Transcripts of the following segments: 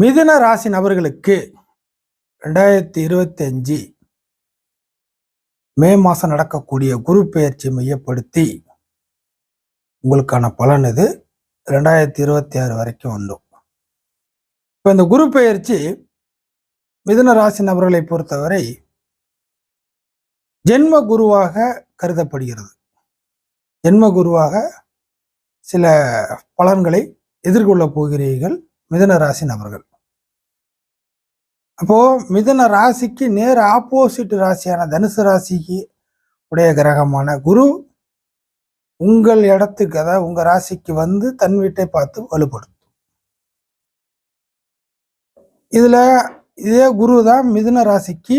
மிதுன ராசி நபர்களுக்கு ரெண்டாயிரத்தி இருபத்தஞ்சு மே மாதம் நடக்கக்கூடிய குரு பெயர்ச்சி மையப்படுத்தி உங்களுக்கான பலன் இது. ரெண்டாயிரத்தி இருபத்தி ஆறு வரைக்கும் வந்தோம். இப்போ இந்த குரு பெயர்ச்சி மிதுன ராசி நபர்களை பொறுத்தவரை ஜென்ம குருவாக கருதப்படுகிறது. ஜென்ம குருவாக சில பலன்களை எதிர்கொள்ளப் போகிறீர்கள். மிதுன ராசி நபர்கள். அப்போ மிதுன ராசிக்கு நேர் ஆப்போசிட் ராசியான தனுசு ராசிக்கு உடைய கிரகமான குரு உங்கள் இடத்துக்கு அதாவது உங்க ராசிக்கு வந்து தன் வீட்டை பார்த்து வலுப்படுத்தும். இதுல இதே குரு தான் மிதுன ராசிக்கு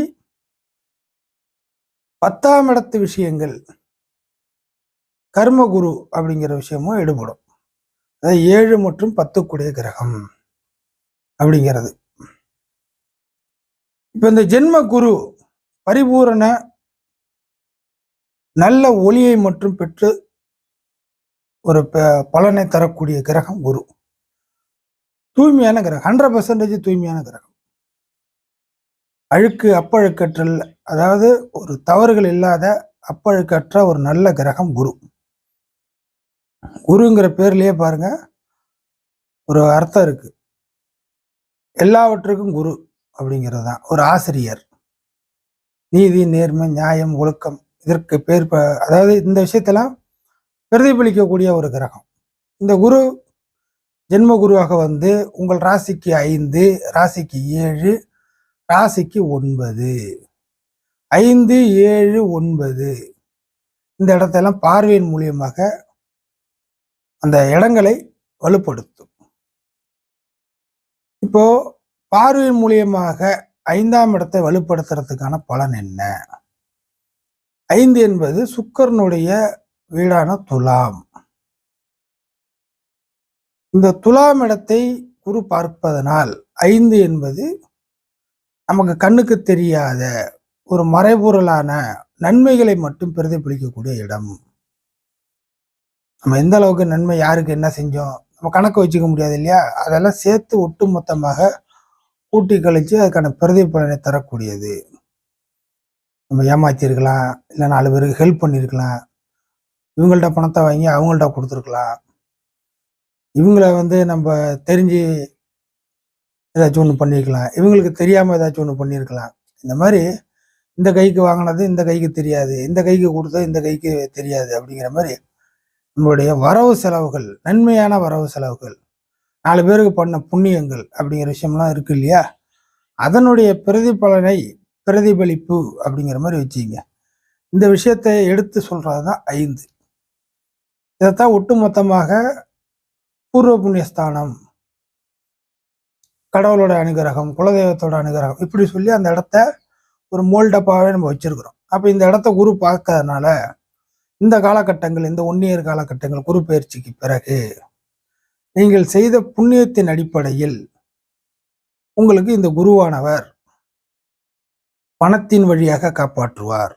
பத்தாம் இடத்து விஷயங்கள் கர்ம குரு அப்படிங்கிற விஷயமும் ஈடுபடும். அதாவது ஏழு மற்றும் பத்துக்குடைய கிரகம். அப்படிங்கிறது. இப்போ இந்த ஜென்ம குரு பரிபூரண நல்ல ஒளியை மற்றும் பெற்று ஒரு ப- பலனை தரக்கூடிய கிரகம் குரு. தூய்மையான கிரகம் ஹண்ட்ரட் பர்சன்டேஜ் தூய்மையான கிரகம். அழுக்கு அப்பழுக்கற்றல் அதாவது ஒரு தவறுகள் இல்லாத அப்பழுக்கற்ற ஒரு நல்ல கிரகம் குரு. குருங்கிற பேர்லயே பாருங்க ஒரு அர்த்தம் இருக்குது எல்லாவற்றுக்கும் குரு அப்படிங்கிறது? தான் ஒரு ஆசிரியர். நீதி நேர்மை நியாயம் ஒழுக்கம் இதற்கு பேர் அதாவது இந்த விஷயத்தெல்லாம் பிரதிபலிக்கக்கூடிய ஒரு கிரகம். இந்த குரு ஜென்ம குருவாக வந்து உங்கள் ராசிக்கு ஐந்து ராசிக்கு ஏழு ராசிக்கு ஒன்பது. ஐந்து ஏழு ஒன்பது. இந்த இடத்தெல்லாம் பார்வையின் மூலியமாக அந்த இடங்களை வலுப்படுத்தும். இப்போ பார்வையின் மூலியமாக ஐந்தாம் இடத்தை வலுப்படுத்துறதுக்கான பலன் என்ன? ஐந்து என்பது சுக்கரனுடைய வீடான துலாம். இந்த துலாம் இடத்தை குரு பார்ப்பதனால் ஐந்து என்பது நமக்கு கண்ணுக்கு தெரியாத ஒரு மறைபொருளான நன்மைகளை மட்டும் பிரதிபலிக்கக்கூடிய இடம். நம்ம எந்த அளவுக்கு நன்மை யாருக்கு என்ன செஞ்சோம் நம்ம கணக்கு வச்சுக்க முடியாது இல்லையா? அதெல்லாம் சேர்த்து ஒட்டுமொத்தமாக கூட்டி கழிச்சு அதுக்கான பிரதிபலனை தரக்கூடியது. நம்ம ஏமாற்றிருக்கலாம் இல்லை நாலு பேருக்கு ஹெல்ப் பண்ணியிருக்கலாம் இவங்கள்ட்ட பணத்தை வாங்கி அவங்கள்ட்ட கொடுத்துருக்கலாம். இவங்கள வந்து நம்ம தெரிஞ்சு ஏதாச்சும் ஒன்று பண்ணியிருக்கலாம் இவங்களுக்கு தெரியாமல் ஏதாச்சும் ஒன்று பண்ணியிருக்கலாம் இந்த மாதிரி இந்த கைக்கு வாங்கினது இந்த கைக்கு தெரியாது இந்த கைக்கு கொடுத்தது இந்த கைக்கு தெரியாது அப்படிங்கிற மாதிரி நம்மளுடைய வரவு செலவுகள் நன்மையான வரவு செலவுகள் நாலு பேருக்கு பண்ண புண்ணியங்கள் அப்படிங்கிற விஷயம்லாம் இருக்கு இல்லையா? அதனுடைய பிரதிபலனை பிரதிபலிப்பு அப்படிங்கிற மாதிரி வச்சுங்க இந்த விஷயத்தை எடுத்து சொல்றது தான் ஐந்து. இதைத்தான் ஒட்டுமொத்தமாக பூர்வ புண்ணியஸ்தானம் கடவுளோட அனுகிரகம் குலதெய்வத்தோட அனுகிரகம் இப்படி சொல்லி அந்த இடத்த ஒரு மோல்டப்பாகவே நம்ம வச்சுருக்குறோம். அப்போ இந்த இடத்த குரு பார்க்கறதுனால இந்த காலகட்டங்கள் இந்த ஒன் இயர் காலகட்டங்கள் குரு பயிற்சிக்கு பிறகு நீங்கள் செய்த புண்ணியத்தின் அடிப்படையில் உங்களுக்கு இந்த குருவானவர் பணத்தின் வழியாக காப்பாற்றுவார்.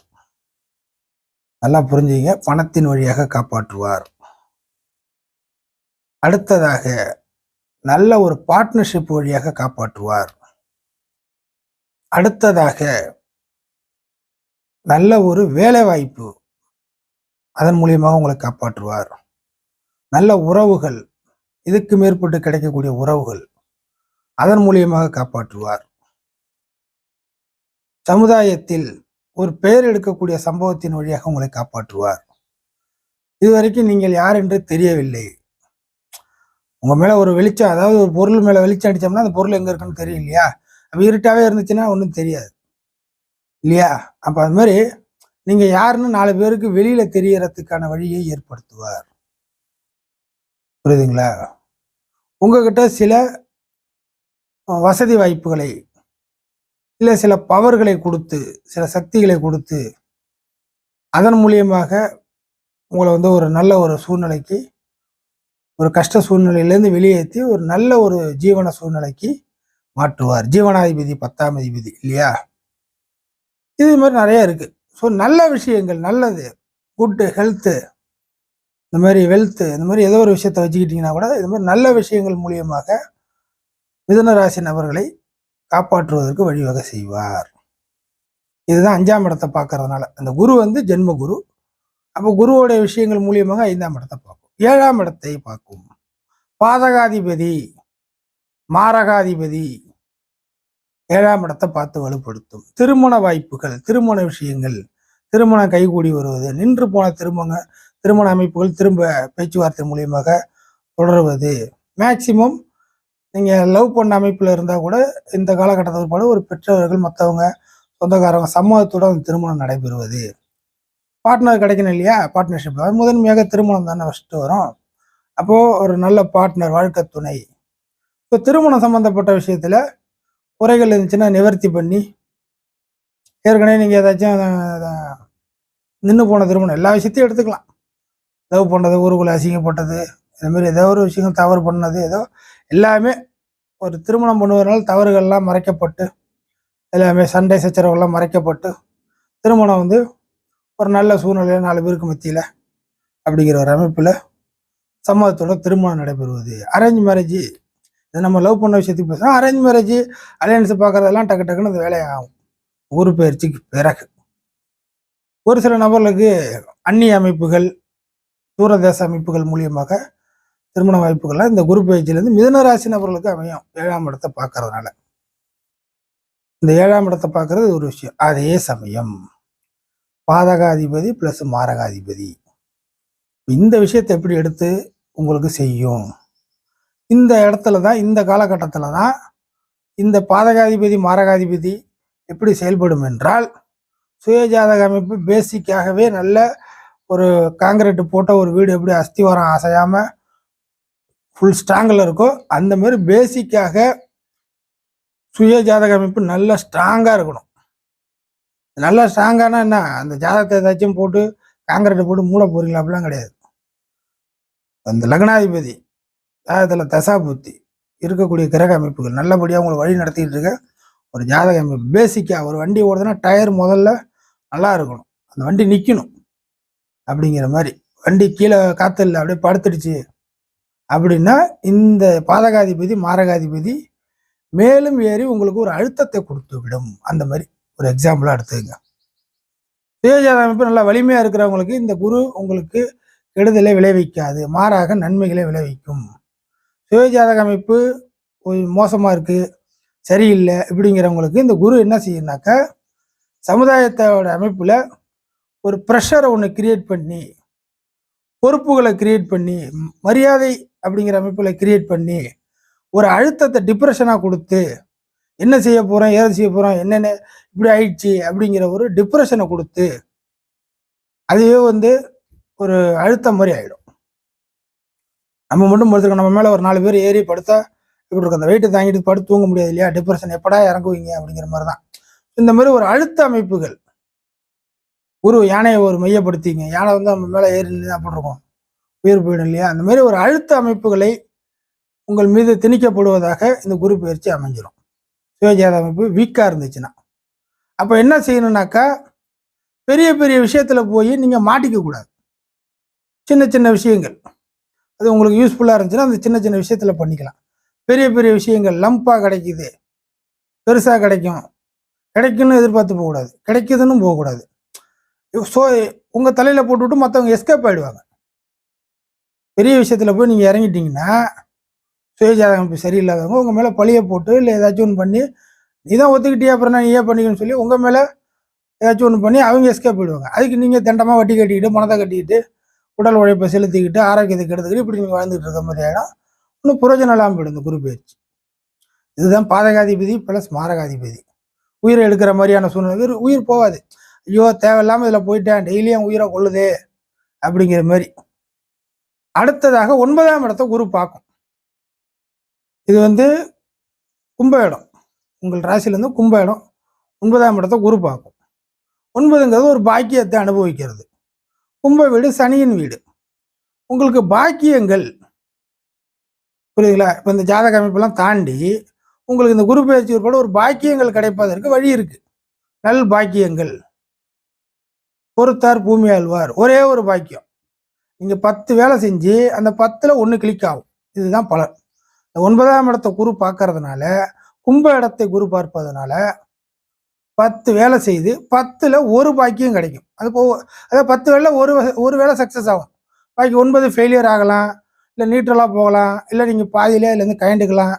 நல்லா புரிஞ்சுங்க. பணத்தின் வழியாக காப்பாற்றுவார். அடுத்ததாக நல்ல ஒரு பார்ட்னர்ஷிப் வழியாக காப்பாற்றுவார். அடுத்ததாக நல்ல ஒரு வேலை வாய்ப்பு அதன் மூலியமாக உங்களை காப்பாற்றுவார். நல்ல உறவுகள் இதுக்கு மேற்பட்டு கிடைக்கக்கூடிய உறவுகள் அதன் மூலியமாக காப்பாற்றுவார். சமுதாயத்தில் ஒரு பெயர் எடுக்கக்கூடிய சம்பவத்தின் வழியாக உங்களை காப்பாற்றுவார். இதுவரைக்கும் நீங்கள் யார் என்று தெரியவில்லை. உங்க மேல ஒரு வெளிச்சம் அதாவது ஒரு பொருள் மேல வெளிச்சம் அடிச்சோம்னா அந்த பொருள் எங்க இருக்குன்னு தெரியும் இல்லையா அப்ப இருட்டாவே இருந்துச்சுன்னா ஒன்றும் தெரியாது. இல்லையா? அப்ப அது மாதிரி நீங்க யாருன்னு நாலு பேருக்கு வெளியில தெரியறதுக்கான வழியை ஏற்படுத்துவார். புரியுதுங்களா? உங்ககிட்ட சில வசதி வாய்ப்புகளை இல்லை சில பவர்களை கொடுத்து சில சக்திகளை கொடுத்து அதன் மூலியமாக உங்களை வந்து ஒரு நல்ல ஒரு சூழ்நிலைக்கு ஒரு கஷ்ட சூழ்நிலையிலேருந்து வெளியேற்றி ஒரு நல்ல ஒரு ஜீவன சூழ்நிலைக்கு மாற்றுவார். ஜீவனாதிபதி பத்தாம் அதிபதி இல்லையா? இது மாதிரி நிறைய இருக்குது ஸோ நல்ல விஷயங்கள் நல்லது. குட்டு ஹெல்த்து இந்த மாதிரி வெல்த்து இந்த மாதிரி ஏதோ ஒரு விஷயத்த வச்சுக்கிட்டிங்கன்னா கூட இது மாதிரி நல்ல விஷயங்கள் மூலியமாக மிதுனராசி நபர்களை காப்பாற்றுவதற்கு வழிவகை செய்வார். இதுதான் அஞ்சாம் இடத்தை பார்க்கறதுனால. அந்த குரு வந்து ஜென்ம குரு. அப்போ குருவோடைய விஷயங்கள் மூலியமாக ஐந்தாம் இடத்தை பார்க்கும் ஏழாம் இடத்தை பார்க்கும் பாதகாதிபதி மாரகாதிபதி ஏழாம் இடத்தை பார்த்து வலுப்படுத்தும். திருமண வாய்ப்புகள் திருமண விஷயங்கள் திருமணம் கைகூடி வருவது நின்று போன திருமண திருமண அமைப்புகள் திரும்ப பேச்சுவார்த்தை மூலியமாக தொடர்வது. மேக்சிமம் நீங்கள் லவ் பண்ண அமைப்பில் இருந்தால் கூட இந்த காலகட்டத்தில் போல ஒரு பெற்றவர்கள் மற்றவங்க சொந்தக்காரங்க சம்மதத்துடன் அந்த திருமணம் நடைபெறுவது. பார்ட்னர் கிடைக்கணும் இல்லையா? பார்ட்னர்ஷிப் அது முதன்மையாக திருமணம் தானே ஃபஸ்ட்டு வரும். அப்போது ஒரு நல்ல பார்ட்னர் வாழ்க்கை துணை. இப்போ திருமணம் சம்மந்தப்பட்ட விஷயத்தில் குறைகள் இருந்துச்சுன்னா நிவர்த்தி பண்ணி ஏற்கனவே நீங்கள் ஏதாச்சும் நின்று போன திருமணம் எல்லா விஷயத்தையும் எடுத்துக்கலாம். லவ் பண்ணது ஊருக்குள்ளே அசிங்கப்பட்டது இதுமாரி ஏதோ ஒரு விஷயம் தவறு பண்ணது ஏதோ எல்லாமே ஒரு திருமணம் பண்ணுவதனால தவறுகள்லாம் மறைக்கப்பட்டு எல்லாமே சண்டை சச்சரவுகள்லாம் மறைக்கப்பட்டு திருமணம் வந்து ஒரு நல்ல சூழ்நிலையில் நாலு பேருக்கு மத்தியில் அப்படிங்கிற ஒரு அமைப்பில் சம்மதத்தோட திருமணம் நடைபெறுவது. அரேஞ்ச் மேரேஜ் நம்ம லவ் பண்ண விஷயத்துக்கு பேசுகிறோம் அரேஞ்ச் மேரேஜ் அலையன்ஸ் பார்க்குறதெல்லாம் டக்கு டக்குன்னு அது வேலையாகும் ஊர் பயிற்சிக்கு பிறகு. ஒரு சில நபர்களுக்கு அந்நிய அமைப்புகள் தூரதேச அமைப்புகள் மூலியமாக திருமண வாய்ப்புகள்லாம் இந்த குரு பயிற்சியிலேருந்து மிதனராசி நபர்களுக்கு அமையும். ஏழாம் இடத்தை பார்க்கறதுனால. இந்த ஏழாம் இடத்தை பார்க்கறது ஒரு விஷயம். அதே சமயம் பாதகாதிபதி ப்ளஸ் மாரகாதிபதி. இந்த விஷயத்தை எப்படி எடுத்து உங்களுக்கு செய்யும்? இந்த இடத்துல தான் இந்த காலகட்டத்தில் தான் இந்த பாதகாதிபதி மாரகாதிபதி எப்படி செயல்படும் என்றால் சுயஜாதக அமைப்பு பேசிக்காகவே நல்ல ஒரு காங்கிரீட் போட்ட ஒரு வீடு எப்படி அஸ்திவாரம் அசையாமல் ஃபுல் ஸ்ட்ராங்கில் இருக்கோ அந்த மாதிரி பேசிக்காக சுய ஜாதக அமைப்பு நல்ல ஸ்ட்ராங்காக இருக்கணும். நல்லா ஸ்ட்ராங்கானா என்ன? அந்த ஜாதகத்தை ஏதாச்சும் போட்டு காங்கிரீட்டை போட்டு மூட போகிறீங்களா அப்படிலாம் கிடையாது. அந்த லக்னாதிபதி ஜாதகத்தில் தசா புத்தி இருக்கக்கூடிய கிரக அமைப்புகள். நல்லபடியாக உங்களை வழி நடத்திக்கிட்டு இருக்க ஒரு ஜாதக அமைப்பு. பேசிக்காக ஒரு வண்டி ஓடுதுன்னா டயர் முதல்ல நல்லா இருக்கணும். அந்த வண்டி நிற்கணும் அப்படிங்கிற மாதிரி. வண்டி கீழே காற்று இல்லை அப்படியே படுத்துடுச்சு அப்படின்னா இந்த பாதகாதிபதி மாரகாதிபதி மேலும் ஏறி உங்களுக்கு ஒரு அழுத்தத்தை கொடுத்து விடும் அந்த மாதிரி ஒரு எக்ஸாம்பிளாக எடுத்துக்கங்க. சுயஜாத அமைப்பு நல்லா வலிமையாக இருக்கிறவங்களுக்கு இந்த குரு உங்களுக்கு கெடுதலை விளைவிக்காது. மாறாக நன்மைகளை விளைவிக்கும். சுயஜாதக அமைப்பு மோசமாக இருக்குது சரியில்லை இப்படிங்கிறவங்களுக்கு இந்த குரு என்ன செய்யுனாக்கா சமுதாயத்தோட அமைப்பில் ஒரு ப்ரெஷரை ஒன்று கிரியேட் பண்ணி பொறுப்புகளை கிரியேட் பண்ணி மரியாதை அப்படிங்கிற அமைப்பில் கிரியேட் பண்ணி ஒரு அழுத்தத்தை டிப்ரெஷனாக கொடுத்து என்ன செய்ய போகிறோம் ஏது செய்ய போகிறோம் என்னென்ன இப்படி ஆயிடுச்சு அப்படிங்கிற ஒரு டிப்ரெஷனை கொடுத்து அதுவே வந்து ஒரு அழுத்தம் மாதிரி ஆகிடும் நம்ம மட்டும் படுத்துருக்கோம். நம்ம மேலே ஒரு நாலு பேர் ஏறி படுத்தா இப்படி இருக்கும்? அந்த வெயிட்டை தாங்கிட்டு படுத்து தூங்க முடியாது இல்லையா? டிப்ரெஷன் எப்படா இறங்குவீங்க? அப்படிங்கிற மாதிரி தான் இந்த மாதிரி ஒரு அழுத்த அமைப்புகள். குரு யானையை ஒரு மையப்படுத்திங்க. யானை வந்து நம்ம மேலே ஏறி தான் போட்டிருக்கோம் உயிர் போயிடும் இல்லையா? அந்த மாதிரி ஒரு அழுத்த அமைப்புகளை உங்கள் மீது திணிக்கப்படுவதாக இந்த குரு பயிற்சி அமைஞ்சிரும். சுயஜாத அமைப்பு வீக்காக இருந்துச்சுன்னா. அப்போ என்ன செய்யணும்னாக்கா பெரிய பெரிய விஷயத்தில் போய் நீங்கள் மாட்டிக்க கூடாது. சின்ன சின்ன விஷயங்கள். அது உங்களுக்கு யூஸ்ஃபுல்லாக இருந்துச்சுன்னா அந்த சின்ன சின்ன விஷயத்தில் பண்ணிக்கலாம். பெரிய பெரிய விஷயங்கள் லம்பாக கிடைக்கிது. பெருசாக கிடைக்கும். கிடைக்குன்னு எதிர்பார்த்து போகக்கூடாது. கிடைக்குதுன்னு போகக்கூடாது. ஸோ உங்கள் தலையில் போட்டுவிட்டு மற்றவங்க எஸ்கேப் ஆயிடுவாங்க. பெரிய விஷயத்தில் போய் நீங்கள் இறங்கிட்டீங்கன்னா சுயஜாதகம் அமைப்பு சரியில்லாதவங்க உங்கள் மேலே பழிய போட்டு இல்லை ஏதாச்சும் ஒன்று பண்ணி நீ தான் ஒத்துக்கிட்டியா அப்புறம் நான் ஏன் பண்ணிக்கணும்னு சொல்லி உங்கள் மேலே ஏதாச்சும் ஒன்று பண்ணி அவங்க எஸ்கேப் போயிடுவாங்க அதுக்கு நீங்கள் தண்டமாக வட்டி கட்டிக்கிட்டு பணத்தை கட்டிக்கிட்டு உடல் உழைப்பை செலுத்திக்கிட்டு ஆரோக்கியத்தை கெடுத்துக்கிட்டு இப்படி நீங்கள் வாழ்ந்துட்டு இருக்க மாதிரி ஆகிடும் இன்னும் புரோஜனம் இல்லாமல் போயிடும் இந்த குரு பயிற்சி இதுதான் பாதகாதிபதி ப்ளஸ் மாரகாதிபதி. உயிரை எடுக்கிற மாதிரியான சூழ்நிலை உயிர் உயிர் போகாது. ஐயோ தேவையில்லாமல் இதில் போயிட்டேன் டெய்லியும் உயிரை கொள்ளுதே அப்படிங்கிற மாதிரி. அடுத்ததாக ஒன்பதாம் இடத்த குரு பார்க்கும். இது வந்து கும்ப இடம். உங்கள் ராசியிலேருந்து கும்ப இடம். ஒன்பதாம் இடத்த குரு பார்க்கும். ஒன்பதுங்கிறது ஒரு பாக்கியத்தை அனுபவிக்கிறது. கும்ப வீடு சனியின் வீடு. உங்களுக்கு பாக்கியங்கள் புரியுதுங்களா? இப்போ இந்த ஜாதக அமைப்பெல்லாம் தாண்டி உங்களுக்கு இந்த குரு பயிற்சி உட்பட ஒரு பாக்கியங்கள் கிடைப்பதற்கு வழி இருக்கு. நல் பாக்கியங்கள். பொறுத்தார் பூமி ஆழ்வார். ஒரே ஒரு பாக்கியம். நீங்கள் பத்து வேலை செஞ்சு அந்த பத்தில் ஒன்று கிளிக் ஆகும். இதுதான் பலன். இந்த ஒன்பதாம் இடத்தை குரு பார்க்கறதுனால கும்ப இடத்தை குரு பார்ப்பதனால பத்து வேலை செய்து பத்தில் ஒரு பாக்கியம் கிடைக்கும். அது போ அதாவது பத்து வேலை ஒரு ஒரு வேலை சக்ஸஸ் ஆகும். பாக்கி ஒன்பது ஃபெயிலியர் ஆகலாம் இல்லை நியூட்ரலாக போகலாம் இல்லை நீங்கள் பாதியிலே இதுலேருந்து கயண்டுக்கலாம்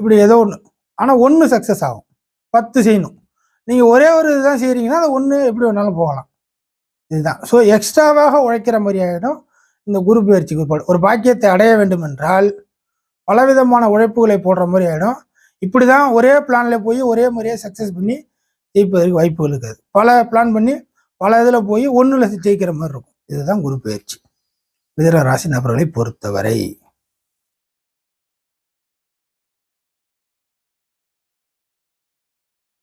இப்படி ஏதோ ஒன்று ஆனால் ஒன்று சக்ஸஸ் ஆகும். பத்து செய்யணும். நீங்கள் ஒரே ஒரு இதுதான் செய்கிறீங்கன்னா அது ஒன்று எப்படி வேணாலும் போகலாம். இதுதான். ஸோ எக்ஸ்ட்ராவாக உழைக்கிற மாதிரி ஆகிடும் இந்த குரு பயிற்சி குறிப்பாடு ஒரு பாக்கியத்தை அடைய வேண்டும் என்றால் பலவிதமான உழைப்புகளை போடுற மாதிரி ஆகிடும் இப்படி தான் ஒரே பிளானில் போய் ஒரே மாதிரியே சக்ஸஸ் பண்ணி ஜெயிப்பதற்கு வாய்ப்புகள் இருக்காது. பல பிளான் பண்ணி பல இதில் போய் ஒன்றில் ஜெயிக்கிற மாதிரி இருக்கும். இதுதான் குரு பயிற்சி. மிதன ராசி நபர்களை பொறுத்தவரை.